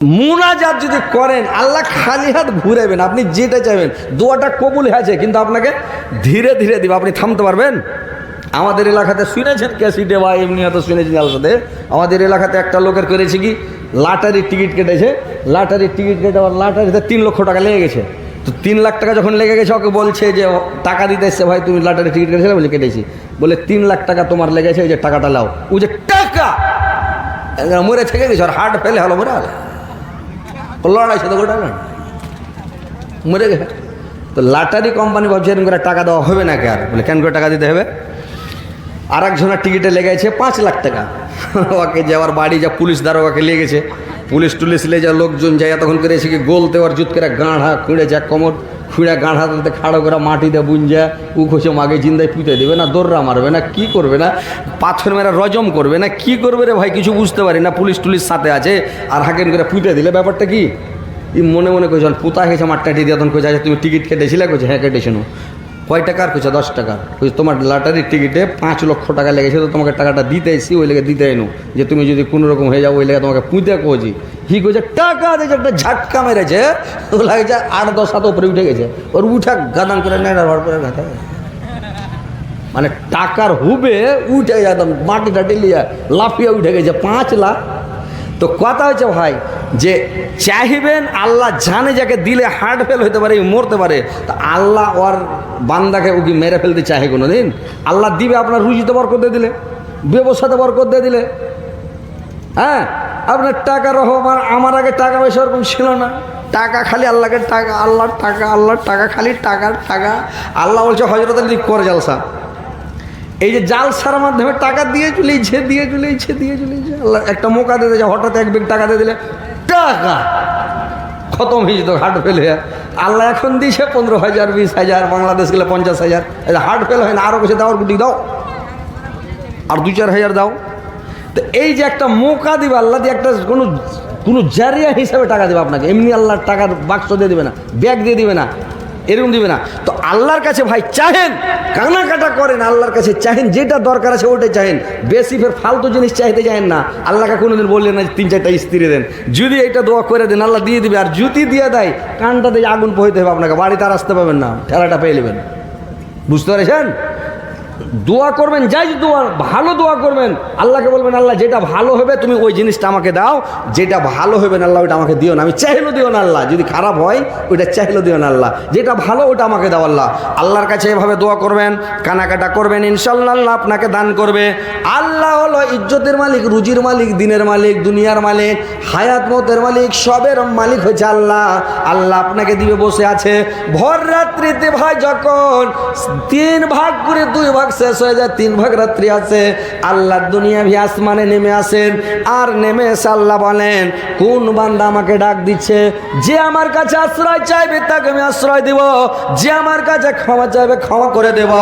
মুনাজাত যদি করেন, আল্লাহ খালি হাত ঘুরাবেন আপনি যেটা চাইবেন, দোয়াটা কবুল আছে কিন্তু আপনাকে ধীরে ধীরে দিবে, আপনি থামতে পারবেন? আমাদের এলাকাতে শুনেছেন ক্যাসিটে বা এমনি হয়তো শুনেছেন আলাদাতে আমাদের এলাকাতে একটা লোকের করেছে কি, লাটারির টিকিট কেটেছে, লাটারির টিকিট কেটে আবার লাটারিতে তিন লক্ষ টাকা লেগে গেছে। তো তিন লাখ টাকা যখন লেগে গেছে, ওকে বলছে যে টাকা দিতে এসছে, ভাই, তুমি লাটারি টিকিট কেটেছিলে? বলে, কেটেছি। বলে, তিন লাখ টাকা তোমার লেগেছে ওই যে টাকাটা লাও। ওই যে, টাকা? মরে থেকে গেছে আর হার্ট ফেলে হলো, মরে লড়াই সাথে গোটা লড়াই মরে গেছে। তো লাটারি কোম্পানি ভাবছে এরকম করে টাকা দেওয়া হবে না আর? বলে, কেন করে টাকা দিতে হবে? আর একজনের টিকিটে লেগেছে পাঁচ লাখ টাকা। ওকে যে আবার বাড়ি যা পুলিশ দারোগাকে লেগেছে পুলিশ টুলিশ লে যা লোকজন যায় তখন করে এসে গোলতে ওর জুত করে গাঁড়া খুঁড়ে যা কমর খুঁড়ে গাঁড়া তাতে খাড়ো করে মাটি দিয়ে বুঞ্জা উ খসে মাগে জিন্দায় পুঁতে দেবে না দৌড়া মারবে না কি করবে না পাথর মেরা রজম করবে না কি করবে রে ভাই কিছু বুঝতে পারি না পুলিশ টুলিশ সাথে আছে আর হাকেন করে পুঁতে দিলে ব্যাপারটা কি? মনে মনে কইছ পুতা গেছে টাটি দিয়ে তখন কইছে আচ্ছা, তুমি টিকিট কেটেছিলে? কইছে হ্যাঁ কেটেছিল কয় টাকার কইছে দশ টাকা? কইছে, তোমার লটারির টিকিটে পাঁচ লক্ষ টাকা লেগেছে, তো তোমাকে টাকাটা দিতে এসি ওই লেগে দিতে এনো। যে তুমি যদি কোনো রকম হয়ে যাও, ওই লেগে তোমাকে পুঁতে কোজি হি কইছে, টাকা দিয়েছে, একটা ঝাটকা মেরেছে ও লাগছে আট দশ হাত উপরে উঠে গেছে। ওর উঠা গাদান করে নেয় করে ঘাটে মানে টাকার হুবে উঠে একদম মাটি টাটি লিয়া লাফিয়ে উঠে গেছে, পাঁচ লাখ। তো কথা হচ্ছে ভাই যে চাইবেন আল্লাহ জানে যাকে দিলে হার্ট ফেল হতে পারে, মরতে পারে, তা আল্লাহ ওর বান্দাকে উকি মেরে ফেলতে চাহে কোনো দিন আল্লাহ দিবে আপনার রুজিতে বরকত দিয়ে দিলে, ব্যবসাতে বরকত দিয়ে দিলে। হ্যাঁ আপনার টাকা রহমান আমার আগে টাকা পয়সা ওরকম ছিল না। টাকা খালি আল্লাহকে টাকা, আল্লাহর টাকা আল্লাহর টাকা খালি টাকার টাকা। আল্লাহ বলছে হজরত আলী, কর জালসা। এই যে জালসার মাধ্যমে টাকা দিয়ে চলেছে দিয়ে চলেছে দিয়ে চলেছে। আল্লাহ একটা মোকা দিয়ে দিয়েছে, হঠাৎ এক বেগ টাকা দিয়ে দিলে টাকা। খতম হয়ে যেত হার্ট ফেল হয়ে। আল্লাহ এখন দিয়েছে পনেরো হাজার, বিশ হাজার, বাংলাদেশ গেলে পঞ্চাশ হাজার। হার্ট ফেল হয় না আরও কিছু দাও গুটি দাও। আর দু চার হাজার দাও। তো এই যে একটা মোকা দিবে আল্লাহ, দিয়ে একটা কোনো কোনো জারিয়া হিসাবে টাকা দেবে আপনাকে। এমনি আল্লাহর টাকার বাক্স দিয়ে দেবে না, ব্যাগ দিয়ে দেবে না। এরকম দিবে না। তো আল্লাহর কাছে ভাই চাহেন কানাকাটা করেন, আল্লাহর কাছে চাহেন, যেটা দরকার আছে ওটাই চাহেন। বেশি ফের ফালতু জিনিস চাইতে চাহেন না। আল্লাহকে কোনোদিন বললেন না তিন চারটা স্ত্রী দেন। যদি এটা দোয়া করে দেন, আল্লাহ দিয়ে দিবে। আর জুতি দিয়ে দেয় কানটা দিয়ে আগুন পোহাইতে হবে আপনাকে, বাড়িতে আর আসতে পাবেন না। ঠেলাটা পেয়ে নেবেন। বুঝতে পেরেছেন? দোয়া করবেন, যাই দোয়া, ভালো দোয়া করবেন। আল্লাহকে বলবেন, আল্লাহ, যেটা ভালো হবে তুমি ওই জিনিসটা আমাকে দাও। যেটা ভালো হবে না আল্লাহ, ওইটা আমাকে দিও না। আমি চাইলেও দিও না আল্লাহ। যদি খারাপ হয়, ওইটা চাইলেও দিও না আল্লাহ। যেটা ভালো ওটা আমাকে দাও আল্লাহ। আল্লাহর কাছে এভাবে দোয়া করবেন, কানাকাটা করবেন ইনশাল্লাহ আল্লাহ আপনাকে দান করবে। আল্লাহ হলো ইজ্জতের মালিক, রুজির মালিক, দিনের মালিক, দুনিয়ার মালিক, হায়াত, মতের মালিক, সবের মালিক হয়েছে আল্লাহ। আল্লাহ আপনাকে দিবে, বসে আছে। ভর রাত্রিতে ভাই যখন তিন ভাগ করে দুই ভাগ শেষ হয়ে যায়, তিন ভাগ রাত্রি আছে। আল্লাহ দুনিয়া ভি আসমানে নেমে আসেন। আর নেমে এসে আল্লাহ বলেন, কোন বান্দা আমাকে ডাক দিচ্ছে? যে আমার কাছে আশ্রয় চাইবে, তাকে আমি আশ্রয় দিব। যে আমার কাছে ক্ষমা চাইবে, ক্ষমা করে দেব।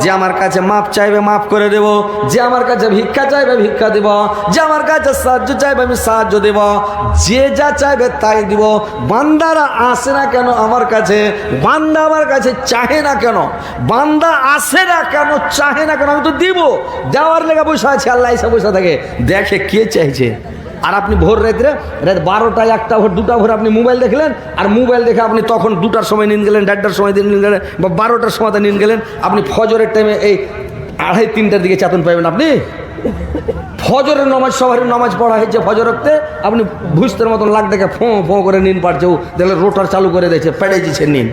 যে আমার কাছে মাপ চাইবে মাফ করে দেব। যে আমার কাছে ভিক্ষা চাইবে, ভিক্ষা দিব। যে আমার কাছে সাহায্য চাইবে, আমি সাহায্য দেব। যে যা চাইবে, তাই দিব। বান্দারা আসে না কেন আমার কাছে? বান্দা আমার কাছে চাহে না কেন? বান্দা আসে না কেন? চাহে না কেন, আমি তো দিব। দেওয়ার লেগে বসে আছে, আল্লাহ এসে বসে থাকে। দেখে কে চাইছে? আর আপনি ভোর রাত্রে রাত বারোটায় একটা ভোর, দুটা ভোর আপনি মোবাইল দেখলেন, আর মোবাইল দেখে আপনি তখন দুটার সময় নিন গেলেন, দেড়টার সময় দিন নিন গেলেন, বা বারোটার সময়তে নিন গেলেন, আপনি ফজরের টাইমে এই আড়াই, তিনটার দিকে চেতন পাবেন আপনি? ফজরের নামাজ সবার নামাজ পড়া হয়েছে ফজর রক্তে আপনি ভুস্তের মতন লাগ দেখে ফোঁ ফোঁ করে নিন পারছে দেখলে রোটার চালু করে দিয়েছে, পেড়ে দিচ্ছে নিন।